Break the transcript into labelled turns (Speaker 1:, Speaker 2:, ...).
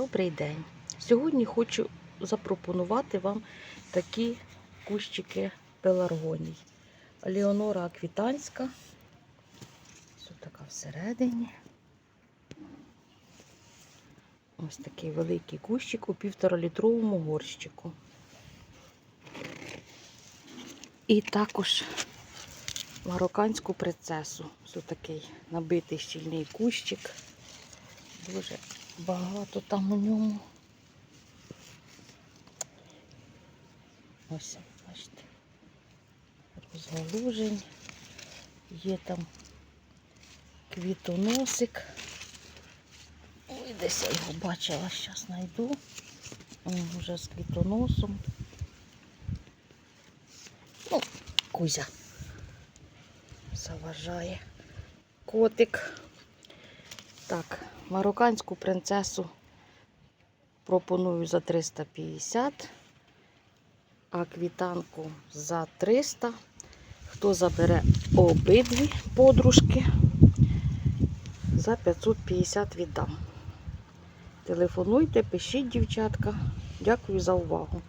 Speaker 1: Добрий день. Сьогодні хочу запропонувати вам такі кущики пеларгоній. Леонора Аквітанська. Ось така всередині. Ось такий великий кущик у півторалітровому горщику. І також марокканську принцесу. Ось такий набитий щільний кущик. Дуже багато там у ньому. Ось, бачите, розгалужень. Є там квітоносик. Ой, десь я його бачила, зараз знайду. О, Вже з квітоносом. Ну, кузя заважає. Котик. Так, марокканську принцесу пропоную за 350, а квітанку за 300. Хто забере обидві подружки, за 550 віддам. Телефонуйте, пишіть, дівчатка. Дякую за увагу.